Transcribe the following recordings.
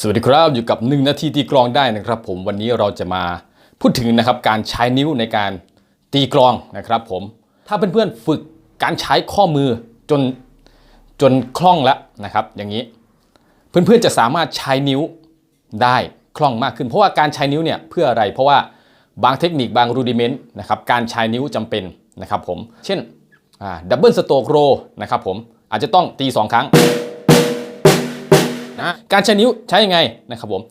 สวัสดีครับอยู่กับ 1 นาทีตีกลองได้นะครับ ผมวันนี้เราจะมาพูดถึงนะครับการใช้นิ้วในการตีกลองนะครับ ผมถ้าเพื่อนๆฝึกการใช้ข้อมือจนจนคล่องแล้วนะครับ อย่างนี้ เพื่อนๆจะสามารถใช้นิ้วได้คล่องมากขึ้น เพราะว่าการใช้นิ้วเนี่ยเพื่ออะไร เพราะว่าบางเทคนิคบางรูดิเมนต์นะครับการใช้นิ้วจำเป็นนะครับ ผมเช่นดับเบิลสโตกโรนะครับผมอาจจะต้องตี 2 ครั้ง นะการใช้นิ้วใช้ยังไงนะครับผม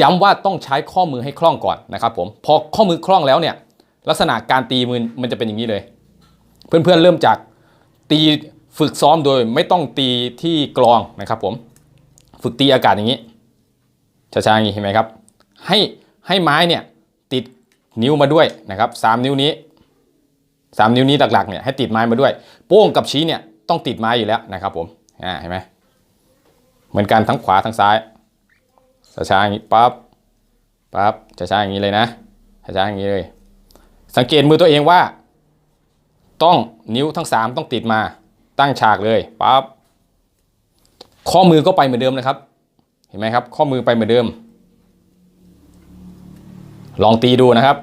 ย้ำว่าต้องใช้ข้อมือให้คล่องก่อนนะครับผมพอข้อมือคล่องแล้วเนี่ยลักษณะการตีมือมันจะเป็นอย่างนี้เลย เพื่อนๆเริ่มจากตีฝึกซ้อมโดยไม่ต้องตีที่กลองนะครับผมฝึกตีอากาศอย่างนี้ช้าๆอย่างนี้เห็นไหมครับ ให้ให้ไม้เนี่ยติดนิ้วมาด้วยนะครับสามนิ้วนี้สามนิ้วนี้หลักๆเนี่ยให้ติดไม้มาด้วย โป้งกับชี้เนี่ยต้องติดไม้อยู่แล้วนะครับผมอ่าเห็นไหม เหมือนกันทั้งขวาทั้งซ้ายช้าๆอย่างนี้ปั๊บปั๊บช้าๆอย่างนี้เลยนะช้าๆอย่างนี้เลย สังเกตมือตัวเองว่า ต้องนิ้วทั้งสามต้องติดมาตั้งฉากเลยปั๊บข้อมือก็ไปเหมือนเดิมนะครับ เห็นไหมครับ ข้อมือไปเหมือนเดิม ลองตีดูนะครับ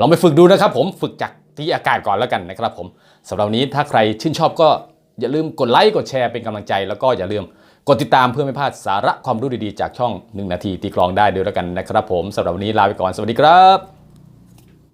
ลองไปฝึกดูนะครับผมฝึกจากที่อากาศก่อนแล้วกันนะครับผมสำหรับนนี้ถ้าใครชื่นชอบก็อย่าลืมกดไลค์กดแชร์เป็นกำลังใจ แล้วก็อย่าลืมกดติดตามเพื่อไม่พลาดสาระความรู้ดีๆจากช่อง 1 นาทีตีกลองได้ด้วยแล้วกันนะครับผมสำหรับวันนี้ลาไปก่อนสวัสดีครับ